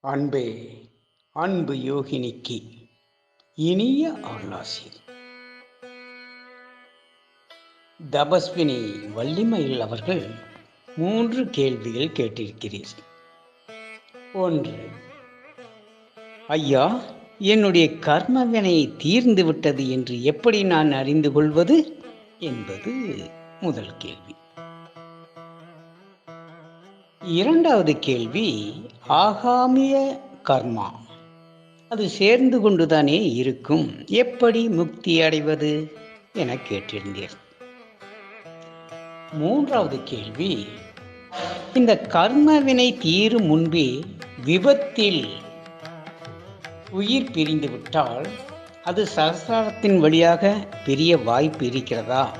அன்பே அன்பு யோகினிக்கு இனிய அருளாசி தபஸ்வினி வள்ளிமயில் அவர்கள் மூன்று கேள்விகள் கேட்டிருக்கிறீர் ஒன்று ஐயா என்னுடைய கர்மவினை தீர்ந்து விட்டது என்று எப்படி நான் அறிந்து கொள்வது? என்பது முதல் கேள்வி. இரண்டாவது கேள்வி ஆகாமிய கர்மா. அது சேர்ந்து கொண்டுதானே இருக்கும். எப்படி முக்தி அடைவது என கேட்டிருந்தீர் மூன்றாவது கேள்வி இந்த கர்மவினை தீரும் முன்பே விபத்தில் உயிர் பிரிந்து விட்டால் அது சரசாரத்தின் வழியாக பெரிய வாய்ப்பு இருக்கிறதா?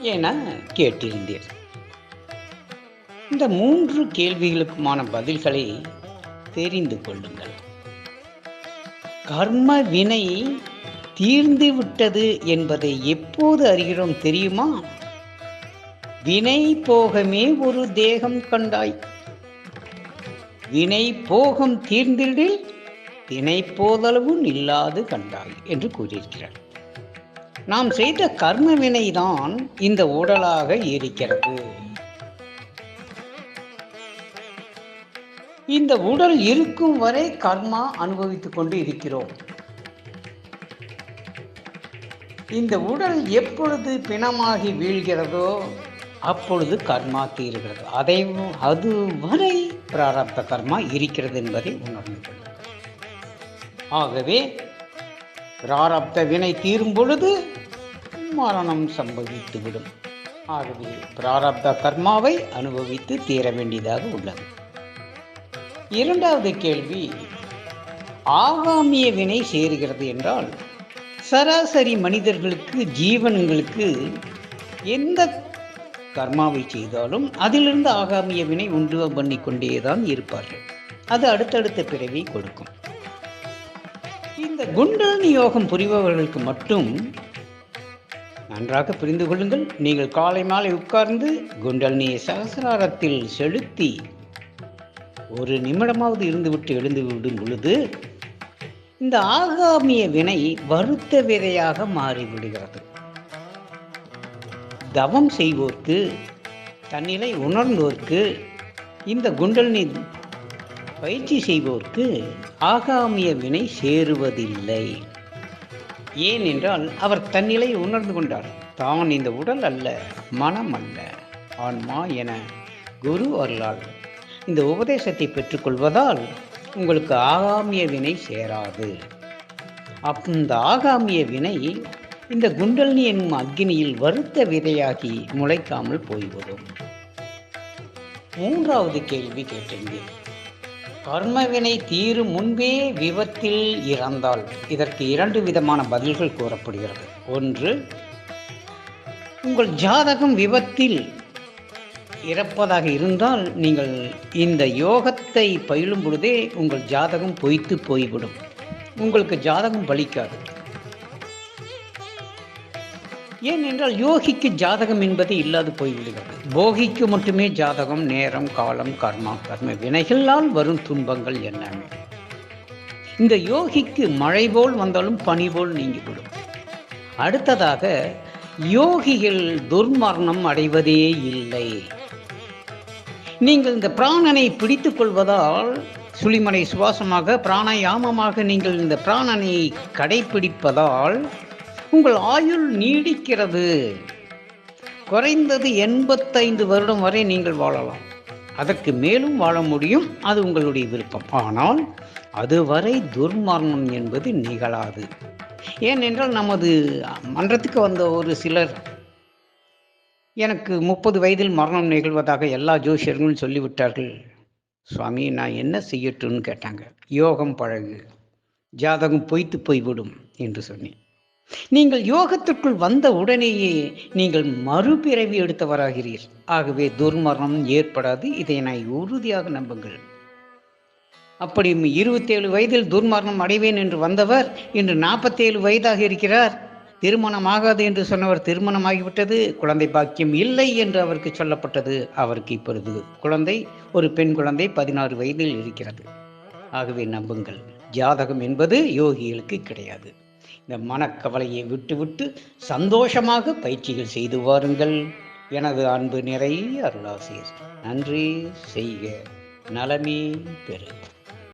என கேட்டிருந்தேன். இந்த மூன்று கேள்விகளுக்குமான பதில்களை தெரிந்து கொள்ளுங்கள். கர்ம வினை தீர்ந்து விட்டது என்பதை எப்போது அறிகிறோம் தெரியுமா? வினை போகமே ஒரு தேகம் கண்டாய். வினை போகம் தீர்ந்திடில் வினை போதளவு நில்லாது கண்டாய் என்று கூறியிருக்கிறார். நாம் செய்த கர்ம வினைதான் இந்த உடலாக இருக்கிறது. இந்த உடல் இருக்கும் வரை கர்மா அனுபவித்துக் கொண்டு இருக்கிறோம். இந்த உடல் எப்பொழுது பிணமாகி வீழ்கிறதோ அப்பொழுது கர்மா தீர்கிறது. அதை அது வரை பிராரப்த கர்மா இருக்கிறது என்பதை உணர்ந்து ஆகவே பிராரப்த வினை தீரும் பொழுது மரணம் சம்பவித்துவிடும். ஆகவே பிராரப்த கர்மாவை அனுபவித்து தீர வேண்டியதாக உள்ளது. இரண்டாவது கேள்வி ஆகாமிய வினை சேருகிறது என்றால் சராசரி மனிதர்களுக்கு ஜீவன்களுக்கு எந்த கர்மாவை செய்தாலும் அதிலிருந்து ஆகாமிய வினை உண்டு பண்ணி கொண்டே தான் இருப்பார்கள். அது அடுத்தடுத்த பிறவி கொடுக்கும். இந்த குண்டலினி யோகம் புரிபவர்களுக்கு மட்டும் நன்றாக புரிந்து கொள்ளுங்கள். நீங்கள் காலை மாலை உட்கார்ந்து குண்டலினியை சகசிராரத்தில் செலுத்தி ஒரு நிமிடமாவது இருந்துவிட்டு எழுந்து விடும் பொழுது இந்த ஆகாமிய வினை வருத்த விதையாக மாறிவிடுகிறது. தவம் செய்வோர்க்கு தன்னிலை உணர்ந்தோர்க்கு இந்த குண்டலினி பயிற்சி செய்வோர்க்கு ஆகாமிய வினை சேருவதில்லை. ஏனென்றால் அவர் தன்னிலை உணர்ந்து கொண்டார். தான் இந்த உடல் அல்ல மனம் அல்ல. ஆன்மா என குரு அருளாள் இந்த உபதேசத்தை பெற்றுக்கொள்வதால் உங்களுக்கு ஆகாமிய வினை சேராது. அந்த ஆகாமிய வினை இந்த குண்டலினி என்னும் அக்னியில் வருத்த விதையாகி முளைக்காமல் போய்விடும். மூன்றாவது கேள்வி கேட்டிருந்தேன் கர்மவினை தீரும் முன்பே விபத்தில் இறந்தால் இதற்கு இரண்டு விதமான பதில்கள் கூறப்படுகிறது. ஒன்று உங்கள் ஜாதகம் விபத்தில் இறப்பதாக இருந்தால் நீங்கள் இந்த யோகத்தை பயிலும் பொழுதே உங்கள் ஜாதகம் பொய்த்து போய்விடும். உங்களுக்கு ஜாதகம் பலிக்காது. ஏனென்றால் யோகிக்கு ஜாதகம் என்பது இல்லாது போய்விடுகிறது. போகிக்கு மட்டுமே ஜாதகம் நேரம் காலம் கர்மா கர்ம வினைகளால் வரும் துன்பங்கள் என்ன? இந்த யோகிக்கு மழை போல் வந்தாலும் பனி போல் நீங்கிவிடும். அடுத்ததாக யோகிகள் துர்மரணம் அடைவதே இல்லை. நீங்கள் இந்த பிராணனை பிடித்துக் கொள்வதால் சுளிமலை சுவாசமாக பிராணாயாமமாக நீங்கள் இந்த பிராணனை கடைபிடிப்பதால் உங்கள் ஆயுள் நீடிக்கிறது. குறைந்தது எண்பத்தைந்து வருடம் வரை நீங்கள் வாழலாம். அதற்கு மேலும் வாழ முடியும். அது உங்களுடைய விருப்பம். ஆனால் அதுவரை துர்மரணம் என்பது நிகழாது. ஏனென்றால் நமது மன்றத்துக்கு வந்த ஒரு சிலர் எனக்கு முப்பது வயதில் மரணம் நிகழ்வதாக எல்லா ஜோசியர்களும் சொல்லிவிட்டார்கள். சுவாமி நான் என்ன செய்யட்டும்னு கேட்டாங்க. யோகம் பழகு. ஜாதகம் பொய்த்து போய்விடும் என்று சொன்னேன். நீங்கள் யோகத்திற்குள் வந்த உடனேயே நீங்கள் மறுபிறவி எடுத்தவராகிறீர். ஆகவே துர்மரணம் ஏற்படாது. இதை நான் உறுதியாக நம்புங்கள். அப்படி இருபத்தேழு வயதில் துர்மரணம் அடைவேன் என்று வந்தவர் இன்று நாற்பத்தேழு வயதாக இருக்கிறார். திருமணமாகாது என்று சொன்னவர் திருமணமாகிவிட்டது குழந்தை பாக்கியம் இல்லை என்று அவருக்கு சொல்லப்பட்டது அவருக்கு இப்பொழுது குழந்தை ஒரு பெண் குழந்தை பதினாறு வயதில் இருக்கிறது. ஆகவே நம்புங்கள் ஜாதகம் என்பது யோகிகளுக்கு கிடையாது. இந்த மனக்கவலையை விட்டுவிட்டு சந்தோஷமாக பயிற்சிகள் செய்து வாருங்கள். எனது அன்பு நிறை அருளாசிரியர் நன்றி செய்க. நலமே பெறுக.